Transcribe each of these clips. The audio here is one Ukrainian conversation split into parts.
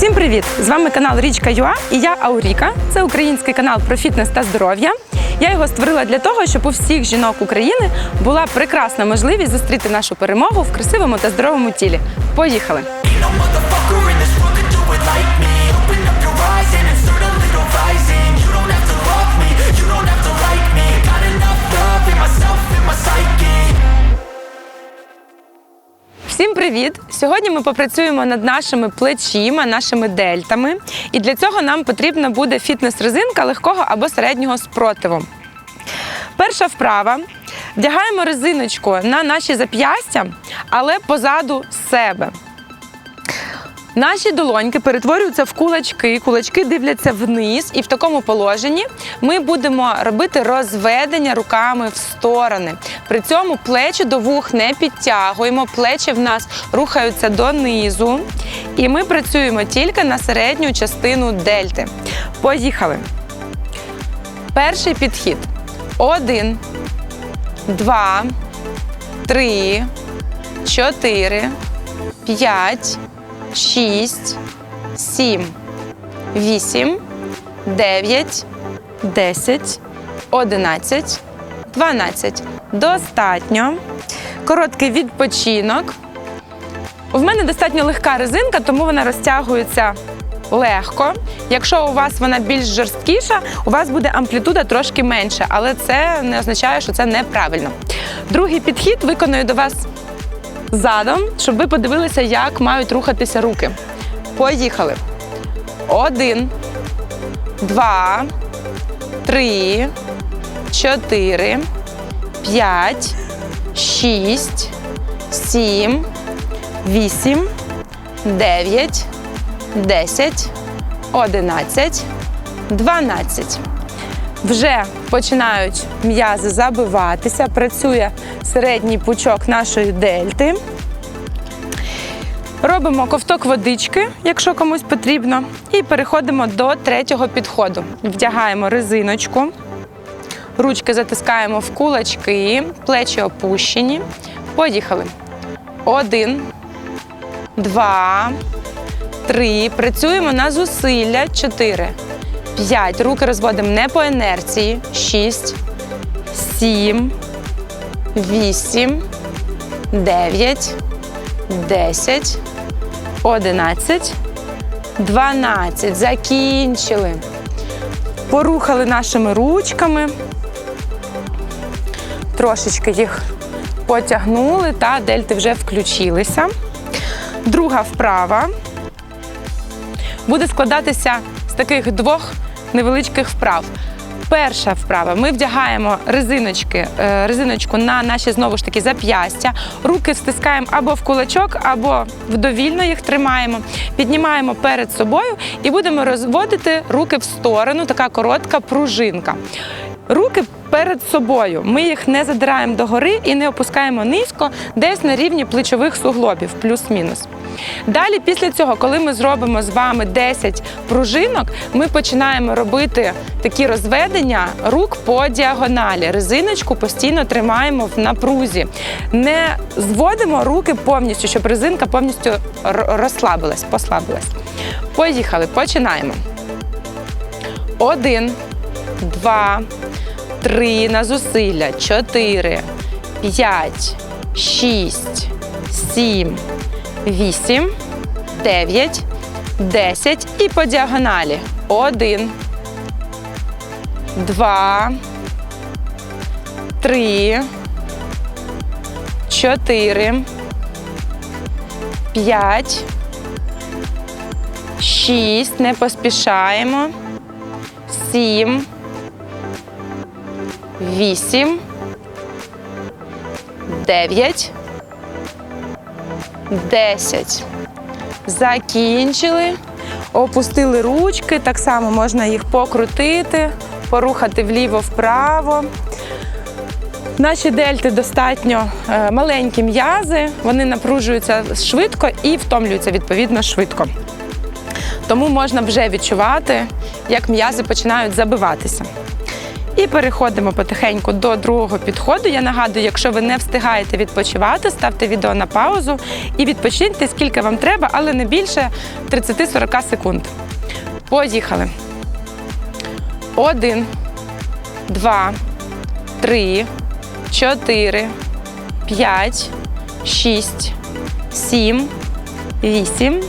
Всім привіт! З вами канал Річка Юа і я Ауріка. Це український канал про фітнес та здоров'я. Я його створила для того, щоб у всіх жінок України була прекрасна можливість зустріти нашу перемогу в красивому та здоровому тілі. Поїхали! Всім привіт! Сьогодні ми попрацюємо над нашими плечима, нашими дельтами. І для цього нам потрібна буде фітнес-резинка легкого або середнього спротиву. Перша вправа. Вдягаємо резиночку на наші зап'ястя, але позаду себе. Наші долоньки перетворюються в кулачки, кулачки дивляться вниз, і в такому положенні ми будемо робити розведення руками в сторони. При цьому плечі до вух не підтягуємо, плечі в нас рухаються донизу, і ми працюємо тільки на середню частину дельти. Поїхали. Перший підхід. Один, два, три, чотири, п'ять. 6, 7, 8, 9, 10, 11, 12. Достатньо. Короткий відпочинок. В мене достатньо легка резинка, тому вона розтягується легко. Якщо у вас вона більш жорсткіша, у вас буде амплітуда трошки менша, але це не означає, що це неправильно. Другий підхід виконую до вас задом, щоб ви подивилися, як мають рухатися руки. Поїхали. Один, два, три, чотири, п'ять, шість, сім, вісім, дев'ять, десять, одинадцять, дванадцять. Вже починають м'язи забиватися, працює середній пучок нашої дельти. Робимо ковток водички, якщо комусь потрібно, і переходимо до третього підходу. Вдягаємо резиночку, ручки затискаємо в кулачки, плечі опущені. Поїхали. Один, два, три. Працюємо на зусилля. Чотири. П'ять. Руки розводимо не по інерції. Шість, сім, вісім, дев'ять, десять, одинадцять, дванадцять. Закінчили. Порухали нашими ручками. Трошечки їх потягнули та дельти вже включилися. Друга вправа буде складатися з таких двох невеличких вправ. Перша вправа. Ми вдягаємо резиночки, е, резиночку на наші знову ж таки зап'ястя. Руки стискаємо або в кулачок, або вдовільно їх тримаємо. Піднімаємо перед собою і будемо розводити руки в сторону. Така коротка пружинка. Руки перед собою. Ми їх не задираємо догори і не опускаємо низько, десь на рівні плечових суглобів, плюс-мінус. Далі, після цього, коли ми зробимо з вами 10 пружинок, ми починаємо робити такі розведення рук по діагоналі. Резиночку постійно тримаємо в напрузі. Не зводимо руки повністю, щоб резинка повністю розслабилась, послабилась. Поїхали, починаємо. Один, два, три на зусилля, чотири, п'ять, шість, сім, вісім, дев'ять, десять і по діагоналі. Один, два, три, чотири, п'ять, шість. Не поспішаємо. Сім. Вісім. Дев'ять. Десять. Закінчили. Опустили ручки. Так само можна їх покрутити, порухати вліво-вправо. Наші дельти достатньо е, маленькі м'язи, вони напружуються швидко і втомлюються відповідно швидко. Тому можна вже відчувати, як м'язи починають забиватися. І переходимо потихеньку до другого підходу. Я нагадую, якщо ви не встигаєте відпочивати, ставте відео на паузу і відпочиньте скільки вам треба, але не більше 30-40 секунд. Поїхали. Один, два, три, чотири, п'ять, шість, сім, вісім,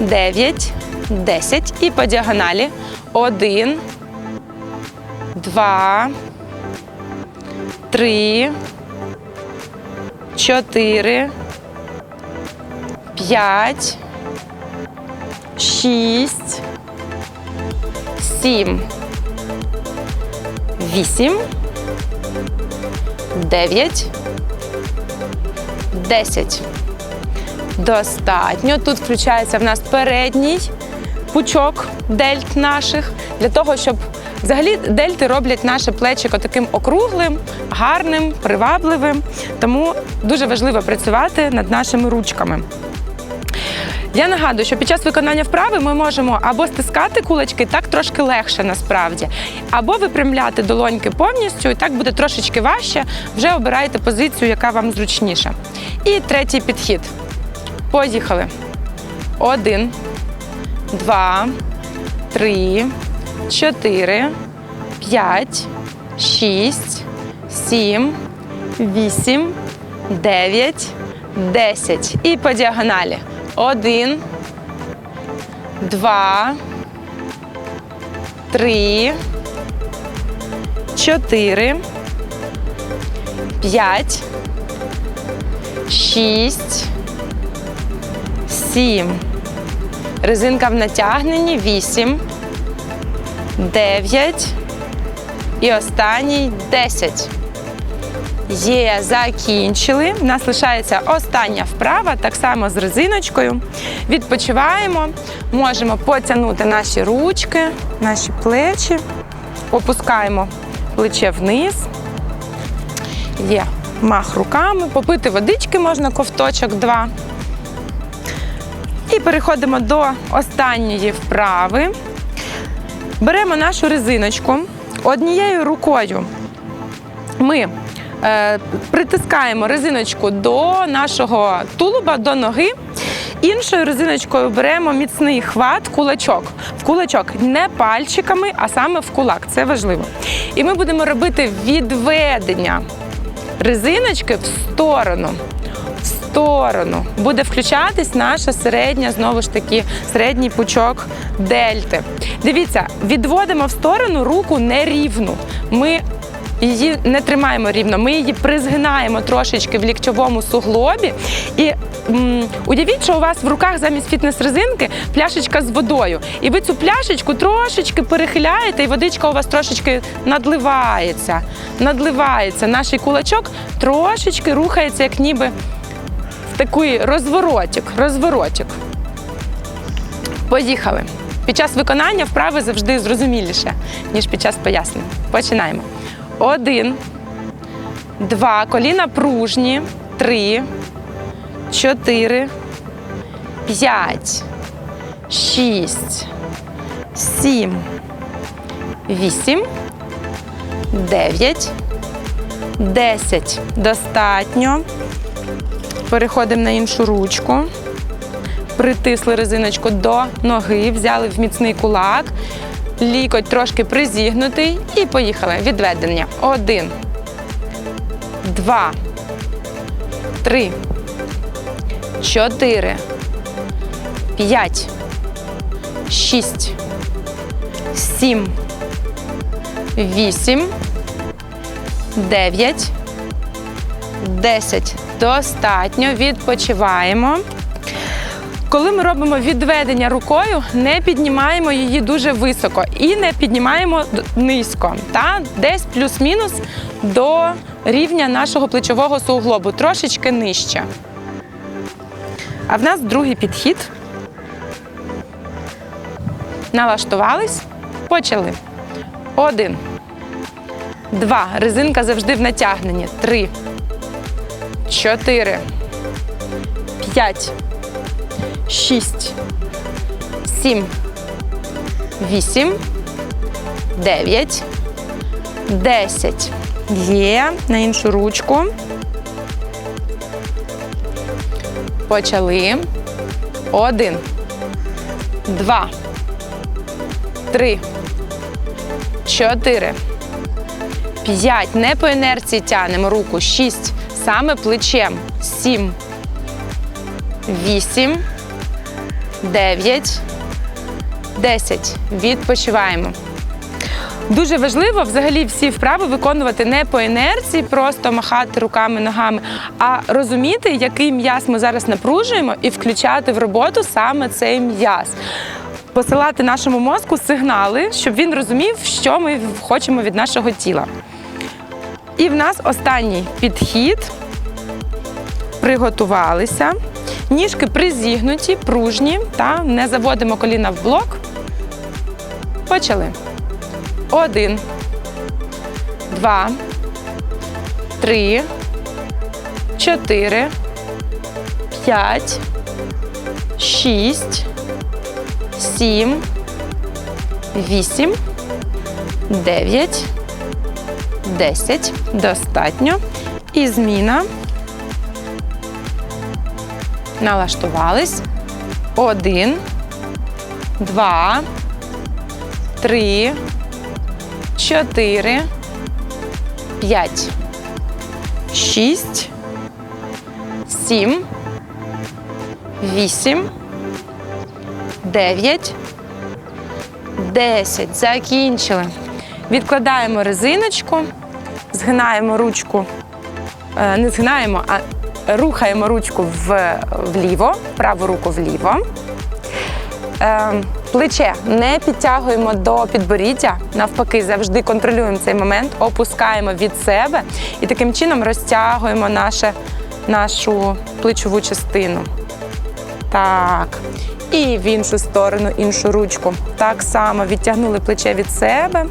дев'ять, десять. І по діагоналі. Один, два, три, чотири, п'ять, шість, сім, вісім, дев'ять, десять. Достатньо. Тут включається в нас передній пучок дельт наших для того, щоб взагалі дельти роблять наше плечико таким округлим, гарним, привабливим. Тому дуже важливо працювати над нашими ручками. Я нагадую, що під час виконання вправи ми можемо або стискати кулачки, так трошки легше насправді, або випрямляти долоньки повністю, і так буде трошечки важче. Вже обирайте позицію, яка вам зручніша. І третій підхід. Поїхали. Один, два, три, чотири, п'ять, шість, сім, вісім, дев'ять, десять. І по діагоналі. Один, два, три, чотири, п'ять, шість, сім. Резинка в натягненні. Вісім, дев'ять. І останній десять. Є, закінчили. У нас лишається остання вправа, так само з резиночкою. Відпочиваємо, можемо потягнути наші ручки, наші плечі, опускаємо плече вниз. Є мах руками, попити водички можна ковточок два. І переходимо до останньої вправи. Беремо нашу резиночку однією рукою. Ми е, притискаємо резиночку до нашого тулуба, до ноги. Іншою резиночкою беремо міцний хват, кулачок. В кулачок не пальчиками, а саме в кулак. Це важливо. І ми будемо робити відведення резиночки в сторону. Сторону буде включатись наша середня, знову ж таки, середній пучок дельти. Дивіться, відводимо в сторону руку нерівну. Ми її не тримаємо рівно, ми її призгинаємо трошечки в ліктьовому суглобі. І м, уявіть, що у вас в руках замість фітнес-резинки пляшечка з водою. І ви цю пляшечку трошечки перехиляєте, і водичка у вас трошечки надливається. Надливається. Наш кулачок трошечки рухається, як ніби такий розворотик. розворотик. Поїхали. Під час виконання вправи завжди зрозуміліше, ніж під час пояснень. Починаємо. Один, два, коліна пружні, три, чотири, п'ять, шість, сім, вісім, дев'ять, десять. Достатньо. Переходимо на іншу ручку. Притисли резиночку до ноги, взяли в міцний кулак, лікоть трошки призігнутий і поїхали. Відведення. Один, два, три, чотири, п'ять, шість, сім, вісім, дев'ять, десять. Достатньо. Відпочиваємо. Коли ми робимо відведення рукою, не піднімаємо її дуже високо і не піднімаємо низько, та десь плюс-мінус до рівня нашого плечового суглобу, трошечки нижче. А в нас другий підхід. Налаштувались, почали. Один. Два. Резинка завжди в натягненні. Три. Чотири. П'ять шість, сім, вісім, дев'ять, 10. Є. На іншу ручку. Почали. Один. Два. Три. Чотири. П'ять. Не по інерції тянемо руку. Шість. Саме плечем. Сім. Вісім. Дев'ять. Десять. Відпочиваємо. Дуже важливо взагалі всі вправи виконувати не по інерції, просто махати руками, ногами, а розуміти, який м'яз ми зараз напружуємо, і включати в роботу саме цей м'яз. Посилати нашому мозку сигнали, щоб він розумів, що ми хочемо від нашого тіла. І в нас останній підхід. Приготувалися. Ніжки призігнуті, пружні, та не заводимо коліна в блок. Почали. Один, два, три, чотири, п'ять, шість, сім, вісім, дев'ять, десять. Достатньо. І зміна. Налаштувались. Один, два, три, чотири, п'ять, шість, сім, вісім, дев'ять, десять. Закінчили. Відкладаємо резиночку, згинаємо ручку, е, не згинаємо, а рухаємо ручку вліво, праву руку вліво. Е, плече не підтягуємо до підборіддя, навпаки, завжди контролюємо цей момент, опускаємо від себе і таким чином розтягуємо наше, нашу плечову частину. Так. І в іншу сторону, іншу ручку. Так само відтягнули плече від себе.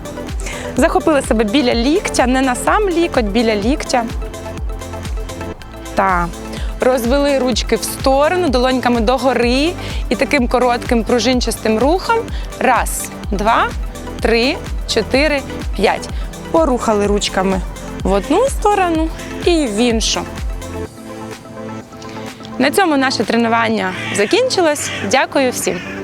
Захопили себе біля ліктя, не на сам лікоть, біля ліктя. Так. Розвели ручки в сторону, долоньками догори і таким коротким пружинчастим рухом. Раз, два, три, чотири, п'ять. Порухали ручками в одну сторону і в іншу. На цьому наше тренування закінчилось. Дякую всім.